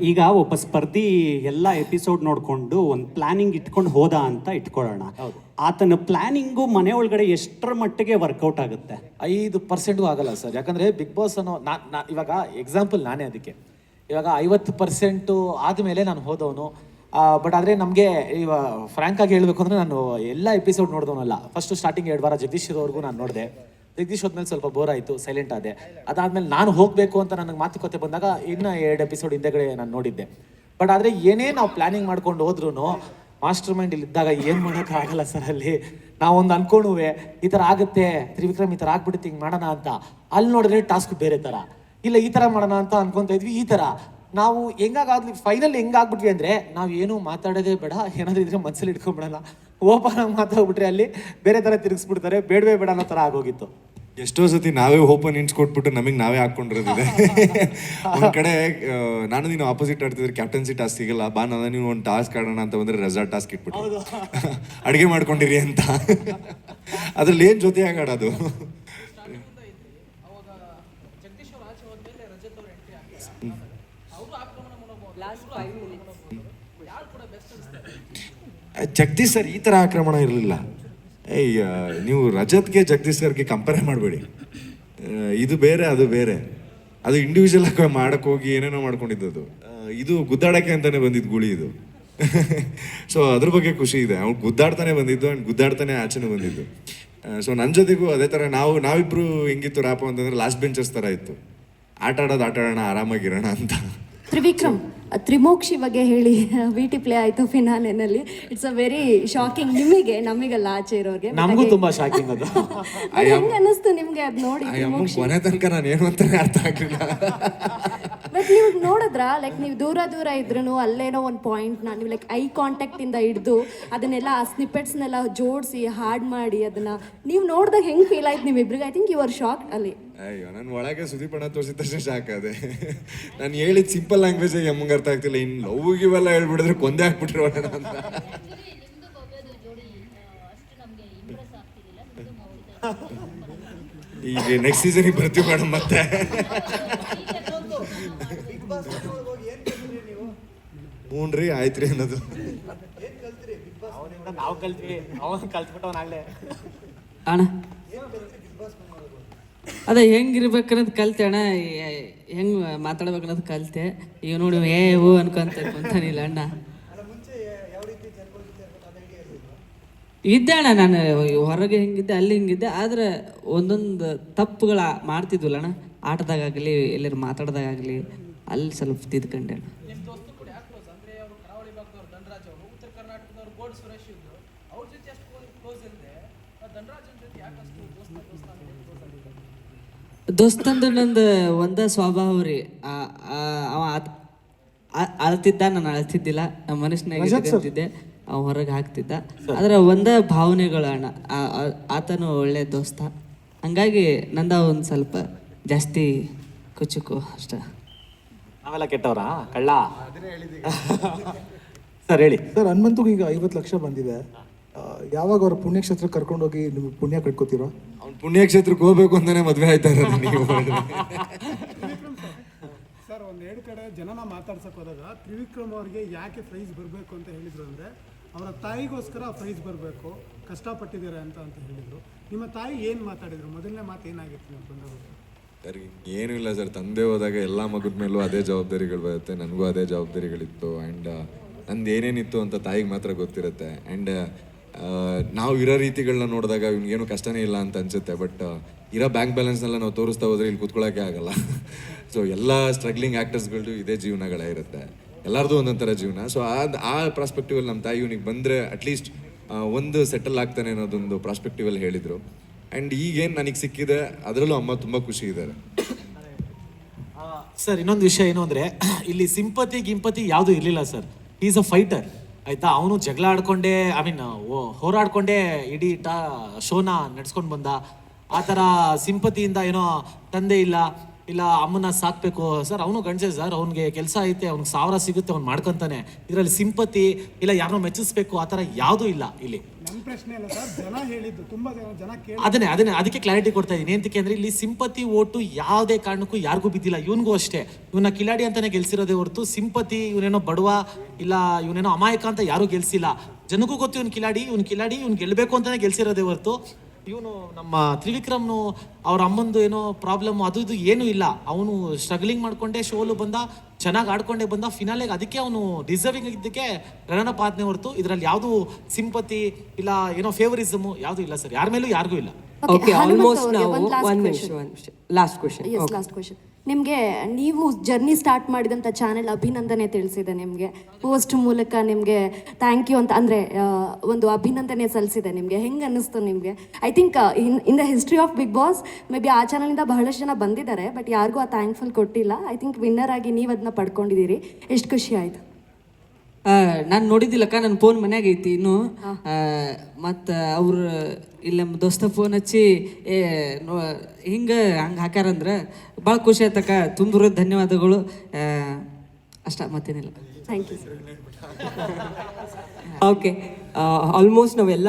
ಈಗ ಒಬ್ಬ ಸ್ಪರ್ಧಿ ಎಲ್ಲ ಎಪಿಸೋಡ್ ನೋಡಿಕೊಂಡು ಒಂದು ಪ್ಲಾನಿಂಗ್ ಇಟ್ಕೊಂಡು ಹೋದ ಅಂತ ಇಟ್ಕೊಳ್ಳೋಣ. ಹೌದು. ಆತನ ಪ್ಲಾನಿಂಗು ಮನೆ ಒಳಗಡೆ ಎಷ್ಟರ ಮಟ್ಟಿಗೆ ವರ್ಕೌಟ್ ಆಗುತ್ತೆ? ಐದು ಪರ್ಸೆಂಟು ಆಗಲ್ಲ ಸರ್. ಯಾಕಂದ್ರೆ ಬಿಗ್ ಬಾಸ್ ಅನ್ನೋ ನಾ ನಾ ಇವಾಗ ಎಕ್ಸಾಂಪಲ್ ನಾನೇ ಅದಕ್ಕೆ. ಇವಾಗ ಐವತ್ತು ಪರ್ಸೆಂಟು ಆದಮೇಲೆ ನಾನು ಹೋದವನು. ಬಟ್ ಆದರೆ ನಮಗೆ ಇವಾಗ ಫ್ರ್ಯಾಂಕಾಗಿ ಹೇಳಬೇಕು ಅಂದರೆ ನಾನು ಎಲ್ಲ ಎಪಿಸೋಡ್ ನೋಡಿದವನಲ್ಲ. ಫಸ್ಟ್ ಸ್ಟಾರ್ಟಿಂಗ್ ಎರಡು ವಾರ ಜಗದೀಶ್ ಇರೋವರೆಗೂ ನಾನು ನೋಡಿದೆ. ಜಗದೀಶ್ ಹೋದ್ಮೇಲೆ ಸ್ವಲ್ಪ ಬೋರ್ ಆಯಿತು ಸೈಲೆಂಟ್ ಆದೆ. ಅದಾದ್ಮೇಲೆ ನಾನು ಹೋಗಬೇಕು ಅಂತ ನನಗೆ ಮಾತುಕತೆ ಬಂದಾಗ ಇನ್ನೂ ಎರಡು ಎಪಿಸೋಡ್ ಹಿಂದೆಗಡೆ ನಾನು ನೋಡಿದ್ದೆ. ಬಟ್ ಆದರೆ ಏನೇ ನಾವು ಪ್ಲಾನಿಂಗ್ ಮಾಡ್ಕೊಂಡು ಹೋದ್ರೂ ಮಾಸ್ಟರ್ ಮೈಂಡ್ ಇಲ್ಲಿ ಇದ್ದಾಗ ಏನು ಮಾಡೋಕ್ಕಾಗಲ್ಲ ಸರ್ ಅಲ್ಲಿ. ನಾವೊಂದು ಅನ್ಕೊಂಡುವೆ, ಈ ಥರ ಆಗುತ್ತೆ, ತ್ರಿವಿಕ್ರಮ್ ಈ ಥರ ಆಗ್ಬಿಡುತ್ತೆ ಹಿಂಗೆ ಮಾಡೋಣ ಅಂತ. ಅಲ್ಲಿ ನೋಡಿದ್ರೆ ಟಾಸ್ಕ್ ಬೇರೆ ಥರ ಇಲ್ಲ ಈ ಥರ ಮಾಡೋಣ ಅಂತ ಅನ್ಕೊಂತ ಇದ್ವಿ, ಈ ಥರ ನಾವು ಹೆಂಗಾಗ್ಲಿ ಫೈನಲ್ ಹೆಂಗಾಗ್ಬಿಟ್ವಿ ಅಂದರೆ ನಾವು ಏನು ಮಾತಾಡೋದೇ ಬೇಡ, ಏನಾದರೂ ಇದ್ರೆ ಮನಸ್ಸಲ್ಲಿ ಇಟ್ಕೊಂಡ್ಬಿಡೋಣ ಓಪನ್ ಆಗಿ ಮಾತಾಡ್ಬಿಟ್ರೆ ಅಲ್ಲಿ ಬೇರೆ ಥರ ತಿರುಗಿಸ್ಬಿಡ್ತಾರೆ ಬೇಡವೇ ಬೇಡ ಅನ್ನೋ ಥರ ಆಗೋಗಿತ್ತು. ಎಷ್ಟೋ ಸತಿ ನಾವೇ ಓಪನ್ ಇಂಚ್ ಕೊಟ್ಬಿಟ್ಟು ನಮಗೆ ನಾವೇ ಹಾಕೊಂಡಿರೋದಿದೆ ಒಂದ್ ಕಡೆ ನಾನು ನೀನು ಆಪೋಸಿಟ್ ಆಡ್ತಿದ್ರೆ ಕ್ಯಾಪ್ಟನ್ಸಿ ಟಾಸ್ಕ್ ಸಿಗಲ್ಲ ಬಾ ನಾನು ನೀವು ಒಂದು ಟಾಸ್ಕ್ ಆಡೋಣ ಅಂತ ಬಂದರೆ ರೆಸಾರ್ಟ್ ಟಾಸ್ಕ್ ಇಟ್ಬಿಟ್ಟು. ಅಡುಗೆ ಮಾಡ್ಕೊಂಡಿರಿ ಅಂತ. ಅದ್ರಲ್ಲಿ ಏನು ಜೊತೆ ಆಡೋದು? ಜಗದೀಶ್ ಸರ್ ಈ ತರ ಆಕ್ರಮಣ ಇರಲಿಲ್ಲ. ಏಯ್ ನೀವು ರಜತ್ಗೆ ಜಗದೀಶ್ ಸರ್ಗೆ ಕಂಪೇರ್ ಮಾಡಬೇಡಿ ಇದು ಬೇರೆ, ಅದು ಬೇರೆ. ಅದು ಇಂಡಿವಿಜುವಲ್ ಆಗಿ ಮಾಡಕ್ ಹೋಗಿ ಏನೇನೋ ಮಾಡ್ಕೊಂಡಿದ್ದದು ಇದು ಗುದ್ದಾಡಕ್ಕೆ ಅಂತಾನೆ ಬಂದಿದ್ದು ಗುಳಿ ಇದು. ಸೊ ಅದ್ರ ಬಗ್ಗೆ ಖುಷಿ ಇದೆ. ಅವ್ನು ಗುದ್ದಾಡ್ತಾನೆ ಬಂದಿದ್ದು ಅಂಡ್ ಗುದ್ದಾಡ್ತಾನೆ ಆಚೆನೂ ಬಂದಿದ್ದು. ಸೊ ನನ್ನ ಜೊತೆಗೂ ಅದೇ ಥರ ನಾವು, ನಾವಿಬ್ರು ಹೆಂಗಿತ್ತು ರಾಪ ಅಂತಂದ್ರೆ ಲಾಸ್ಟ್ ಬೆಂಚಸ್ ಥರ ಇತ್ತು. ಆಟ ಆಡೋದು ಆಟ ಆಡೋಣ ಆರಾಮಾಗಿರೋಣ ಅಂತ. ತ್ರಿವಿಕ್ರಮ್ ತ್ರಿಮೋಕ್ಷಿ ಬಗ್ಗೆ ಹೇಳಿ. ವಿ ಟಿ ಪ್ಲೇ ಆಯ್ತು ಫಿನಾಲೆನಲ್ಲಿ ಇಟ್ಸ್ ಅ ವೆರಿ ಶಾಕಿಂಗ್ ನಿಮಗೆ ನಮಗಲ್ಲ ಆಚೆ ಇರೋರಿಗೆ. ನಮಗೂ ತುಂಬಾ ಶಾಕಿಂಗ್ ಅದು. ಹೆಂಗ ಅನ್ನಿಸ್ತು ನಿಮ್ಗೆ ಅದ್ ನೋಡಿ ತ್ರಿಮೋಕ್ಷಿ. ಕೊನೆ ತನಕ ನಾನು ಏನು ಅಂತಾನೆ ಅರ್ಥ ಆಗಲಿಲ್ಲ. ಬಟ್ ನೀವು ನೋಡಿದ್ರ? ಲೈಕ್ ನೀವು ದೂರ ದೂರ ಇದ್ರೂ ಅಲ್ಲೇನೋ ಒಂದು ಪಾಯಿಂಟ್ನ ನೀವು ಲೈಕ್ ಐ ಕಾಂಟ್ಯಾಕ್ಟ್ ಇಂದ ಹಿಡಿದು ಅದನ್ನೆಲ್ಲ ಆ ಸ್ನಿಪೆಟ್ಸ್ನೆಲ್ಲ ಜೋಡಿಸಿ ಹಾಡ್ ಮಾಡಿ ಅದನ್ನ ನೀವು ನೋಡಿದಾಗ ಹೆಂಗ್ ಫೀಲ್ ಆಯ್ತು ನಿಮ್ಮಿಬ್ರಿಗೆ? I think you are shock ಅಲ್ಲಿ ಅಯ್ಯೋ ನಾನು ಒಳಗೆ ಸುದೀಪಣ್ಣ ತೋರಿಸಿದ ತಕ್ಷಣ ಶಾಕ್ ಅದೇ ನಾನು ಹೇಳಿದ ಸಿಂಪಲ್ ಲ್ಯಾಂಗ್ವೇಜ್ ಎಮ್ಮಂಗೆ ಅರ್ಥ ಆಗ್ತಿಲ್ಲ. ಇನ್ನು ಲವ್ ಇವೆಲ್ಲ ಹೇಳ್ಬಿಡಿದ್ರೆ ಕೊಂದೆ ಹಾಕ್ಬಿಟ್ರೆ ನೆಕ್ಸ್ಟ್ ಅಂತ ನಿಮ್ದು ಬರ್ತೀವಿ ಮೇಡಮ್ ಆ, ಮೇಡಮ್ ಮತ್ತೆ ಹ್ಞೂನ್ರಿ ಆಯ್ತ್ರಿ ಅನ್ನೋದು. ನಾವು ಕಲ್ತ್ವಿ ಅವನು ಕಲ್ತ್ಬಿಟ್ಟವನಾಗಲೇ ಅಣ್ಣ. ಅದೇ ಹೆಂಗಿರ್ಬೇಕನ್ನೋದು ಕಲ್ತೆ ಅಣ್ಣ ಹೆಂಗೆ ಮಾತಾಡ್ಬೇಕನ್ನೋದು ಕಲ್ತೆ. ಈಗ ನೋಡಿ, ಏ, ಹೂ ಅನ್ಕೊಂತ ಕುಂತಾನಿಲ್ಲ ಅಣ್ಣ. ಇದ್ದೆ ಅಣ್ಣ ನಾನು ಹೊರಗೆ ಹೆಂಗಿದ್ದೆ, ಅಲ್ಲಿ ಹಿಂಗಿದ್ದೆ, ಆದ್ರೆ ಒಂದೊಂದು ತಪ್ಪುಗಳ ಮಾಡ್ತಿದ್ವಲ್ಲ ಅಣ್ಣ. ಆಟದಾಗಲಿ ಎಲ್ಲರೂ ಮಾತಾಡ್ದಾಗಲಿ ಅಲ್ಲಿ ಸ್ವಲ್ಪ ತಿದ್ಕೊಂಡೆ. ಅಣ್ಣ ದೋಸ್ತಂದು ನಂದು ಒಂದ ಸ್ವಭಾವ ರೀ. ಅವ ಅಳ್ತಿದ್ದ ನಾನು ಅಳ್ತಿದ್ದಿಲ್ಲ. ನಮ್ಮ ಇಟ್ಕೊಂತಿದ್ದೆ ಅವ ಹೊರಗೆ ಹಾಕ್ತಿದ್ದ. ಆದ್ರೆ ಒಂದ ಭಾವನೆಗಳು ಅಣ್ಣ. ಆತನು ಒಳ್ಳೆ ದೋಸ್ತ. ಹಂಗಾಗಿ ನಂದ ಒಂದು ಸ್ವಲ್ಪ ಜಾಸ್ತಿ ಕುಚುಕು ಅಷ್ಟ. ನಾವೆಲ್ಲ ಕೆಟ್ಟವರಾ? ಕಳ್ಳ? ಸರ್ ಹೇಳಿ. ಸರ್ ಹನುಮಂತಗೆ ಈಗ ಐವತ್ತು ಲಕ್ಷ ಬಂದಿದೆ. ಆ, ಯಾವಾಗ ಅವ್ರ ಪುಣ್ಯಕ್ಷೇತ್ರಕ್ಕೆ ಕರ್ಕೊಂಡೋಗಿ ನಿಮ್ಗೆ ಪುಣ್ಯ ಕಟ್ಕೋತೀರಾ? ಅವ್ನ ಪುಣ್ಯಕ್ಷೇತ್ರಕ್ಕೆ ಹೋಗ್ಬೇಕು ಅಂತಾನೆ ಮದ್ವೆ ಆಯ್ತಾ ಇರೋದು ನೀವು. ಸರ್ ಒಂದೆರಡು ಎರಡು ಕಡೆ ಜನನ ಮಾತಾಡ್ಸಕ್ಕೆ ಹೋದಾಗ ತ್ರಿವಿಕ್ರಮ್ ಅವರಿಗೆ ಯಾಕೆ ಪ್ರೈಸ್ ಬರಬೇಕು ಅಂತ ಹೇಳಿದ್ರು ಅಂದ್ರೆ ಅವರ ತಾಯಿಗೋಸ್ಕರ ಪ್ರೈಸ್ ಬರಬೇಕು ಕಷ್ಟಪಟ್ಟಿದ್ದಾರೆ ಅಂತ ಅಂತ ಹೇಳಿದರು. ನಿಮ್ಮ ತಾಯಿ ಏನು ಮಾತಾಡಿದ್ರು? ಮೊದಲನೇ ಮಾತು ಏನಾಗಿತ್ತು ನೀವು ಬಂದಾಗ ಸರ್ ಏನೂ ಇಲ್ಲ ಸರ್. ತಂದೆ ಹೋದಾಗ ಎಲ್ಲ ಮಗದ ಮೇಲೂ ಅದೇ ಜವಾಬ್ದಾರಿಗಳು ಬರುತ್ತೆ. ನನಗೂ ಅದೇ ಜವಾಬ್ದಾರಿಗಳಿತ್ತು. ಆ್ಯಂಡ್ ನಂದು ಏನೇನಿತ್ತು ಅಂತ ತಾಯಿಗೆ ಮಾತ್ರ ಗೊತ್ತಿರುತ್ತೆ. ಆ್ಯಂಡ್ ನಾವು ಇರೋ ರೀತಿಗಳನ್ನ ನೋಡಿದಾಗ ಇವ್ನಿಗೇನು ಕಷ್ಟನೇ ಇಲ್ಲ ಅಂತ ಅನ್ಸುತ್ತೆ. ಬಟ್, ಇರೋ ಬ್ಯಾಂಕ್ ಬ್ಯಾಲೆನ್ಸ್ನೆಲ್ಲ ನಾವು ತೋರಿಸ್ತಾ ಹೋದ್ರೆ ಇಲ್ಲಿ ಕೂತ್ಕೊಳ್ಳೋಕೆ ಆಗಲ್ಲ. ಸೊ ಎಲ್ಲ ಸ್ಟ್ರಗ್ಲಿಂಗ್ ಆ್ಯಕ್ಟರ್ಸ್ಗಳದ್ದು ಇದೇ ಜೀವನಗಳೇ ಇರುತ್ತೆ. ಎಲ್ಲರದು ಒಂದೊಂಥರ ಥರ ಜೀವನ. ಸೊ ಅದು ಆ ಪ್ರಾಸ್ಪೆಕ್ಟಿವಲ್ಲಿ ನಮ್ಮ ತಾಯಿ ಇವನಿಗೆ ಬಂದರೆ ಅಟ್ಲೀಸ್ಟ್ ಒಂದು ಸೆಟಲ್ ಆಗ್ತಾನೆ ಅನ್ನೋದೊಂದು ಪ್ರಾಸ್ಪೆಕ್ಟಿವಲ್ಲಿ ಹೇಳಿದರು. ಆ್ಯಂಡ್ ಈಗೇನು ನನಗೆ ಸಿಕ್ಕಿದೆ, ಅದರಲ್ಲೂ ಅಮ್ಮ ತುಂಬ ಖುಷಿ ಇದ್ದಾರೆ. ಸರ್, ಇನ್ನೊಂದು ವಿಷಯ ಏನು ಅಂದರೆ, ಇಲ್ಲಿ ಸಿಂಪತಿ, ಗಿಂಪತಿ ಯಾವುದು ಇರಲಿಲ್ಲ, ಸರ್. ಈಸ್ ಅ ಫೈಟರ್ ಆಯ್ತಾ? ಅವನು ಜಗಳ ಆಡ್ಕೊಂಡೆ ಐ ಮೀನ್ ಹೋರಾಡ್ಕೊಂಡೇ ಇಡೀ ಟಾ, ಶೋನ ನಡ್ಸ್ಕೊಂಡು ಬಂದ. ಆ ಥರ ಸಿಂಪತಿಯಿಂದ ಏನೋ ತಂದೆ ಇಲ್ಲ ಇಲ್ಲ ಅಮ್ಮನ ಸಾಕ್ಬೇಕು. ಸರ್, ಅವನು ಗಂಡಸೆ, ಸರ್. ಅವ್ನಿಗೆ ಕೆಲಸ ಐತೆ, ಅವ್ನಿಗೆ ಸಾವಿರ ಸಿಗುತ್ತೆ, ಅವ್ನು ಮಾಡ್ಕೊಂತಾನೆ. ಇದರಲ್ಲಿ ಸಿಂಪತಿ, ಇಲ್ಲ ಯಾರನ್ನೋ ಮೆಚ್ಚಿಸ್ಬೇಕು, ಆ ಥರ ಯಾವುದೂ ಇಲ್ಲ ಇಲ್ಲಿ. ಪ್ರಶ್ನೆ ಅಲ್ಲ ಸರ್. ಜನ ಹೇಳಿದ್ದು, ತುಂಬಾ ಜನ ಕೇಳಿ ಅದನ್ನೇ ಅದನ್ನೇ, ಅದಕ್ಕೆ ಕ್ಲಾರಿಟಿ ಕೊಡ್ತಾ ಇದ್ದೀನಿ ಏನಕ್ಕೆ ಅಂದ್ರೆ ಇಲ್ಲಿ ಸಿಂಪತಿ ಓಟು ಯಾವುದೇ ಕಾರಣಕ್ಕೂ ಯಾರಿಗೂ ಬಿದ್ದಿಲ್ಲ. ಇವನಿಗೂ ಅಷ್ಟೇ. ಇವನ್ನ ಕಿಲಾಡಿ ಅಂತಾನೆ ಗೆಲ್ಸಿರೋದೇ ಹೊರತು ಸಿಂಪತಿ ಇವನೇನೋ ಬಡವ ಇಲ್ಲ, ಇವನೇನೋ ಅಮಾಯಕ ಅಂತ ಯಾರೂ ಗೆಲ್ಸಿಲ್ಲ. ಜನಕ್ಕೂ ಗೊತ್ತು ಇವನ್ ಕಿಲಾಡಿ, ಇವ್ನು ಕಿಲಾಡಿ ಇವ್ನು ಗೆಲ್ಲಬೇಕು ಅಂತಾನೆ ಗೆಲ್ಸಿರೋದೇ ಹೊರತು ಇವನು ನಮ್ಮ ತ್ರಿವಿಕ್ರಮ್ನು ಅವ್ರ ಅಮ್ಮಂದು ಏನೋ ಪ್ರಾಬ್ಲಮ್ ಅದು ಇದು ಏನೂ ಇಲ್ಲ ಅವನು ಸ್ಟ್ರಗ್ಲಿಂಗ್ ಮಾಡ್ಕೊಂಡೆ ಶೋಲು ಬಂದ ಚೆನ್ನಾಗಿ ಆಡ್ಕೊಂಡೆ ಬಂದ ಫಿನಾಲೆಗೆ ಅದಕ್ಕೆ ಅವನು ಡಿಸರ್ವಿಂಗ್ ಇದ್ದಕ್ಕೆ ರನ್ನನ ಪಾತ್ನೆ ಹೊರತು ಇದರಲ್ಲಿ ಯಾವುದು ಸಿಂಪತಿ ಇಲ್ಲ ಏನೋ ಫೇವರಿಸಮು ಯಾವುದು ಇಲ್ಲ ಸರ್ ಯಾರ ಮೇಲೂ ಯಾರಿಗೂ ಇಲ್ಲ Okay, almost almost one now, ಒಂದ್ last one question. minute, one minute. Last question. Yes Okay. Last question ನಿಮಗೆ ನೀವು ಜರ್ನಿ ಸ್ಟಾರ್ಟ್ ಮಾಡಿದಂಥ ಚಾನೆಲ್ ಅಭಿನಂದನೆ ತಿಳಿಸಿದೆ ನಿಮಗೆ. ಪೋಸ್ಟ್ ಮೂಲಕ ನಿಮಗೆ ಥ್ಯಾಂಕ್ ಯು ಅಂತ, ಅಂದರೆ ಒಂದು ಅಭಿನಂದನೆ ಸಲ್ಲಿಸಿದೆ ನಿಮಗೆ. ಹೆಂಗೆ ಅನ್ನಿಸ್ತು ನಿಮಗೆ? I think in in the history of Bigg Boss maybe a ಚಾನಲಿಂದ ಬಹಳಷ್ಟು ಜನ ಬಂದಿದ್ದಾರೆ ಬಟ್ ಯಾರಿಗೂ ಆ ಥ್ಯಾಂಕ್ಫುಲ್ ಕೊಟ್ಟಿಲ್ಲ. ಐ ಥಿಂಕ್ ವಿನ್ನರ್ ಆಗಿ ನೀವು ಅದನ್ನ ಪಡ್ಕೊಂಡಿದ್ದೀರಿ. ಎಷ್ಟು ಖುಷಿ ಆಯಿತು. ನಾನು ನೋಡಿದ್ದಿಲ್ಲಕ್ಕ ನನ್ನ ಫೋನ್ ಮನ್ಯಾಗ ಐತಿ ಇನ್ನು. ಮತ್ತು ಅವ್ರು ಇಲ್ಲಿ ನಮ್ಮ ದೋಸ್ತ ಫೋನ್ ಹಚ್ಚಿ ಏ ಹಿಂಗೆ ಹಂಗೆ ಹಾಕ್ಯಾರಂದ್ರೆ ಭಾಳ ಖುಷಿ ಆಯ್ತಕ್ಕ ತುಂಬ ಧನ್ಯವಾದಗಳು. ಅಷ್ಟ ಮತ್ತೇನಿಲ್ಲ. ಥ್ಯಾಂಕ್ ಯು ಸರ್ ಆಲ್ಮೋಸ್ಟ್ ನಾವೆಲ್ಲ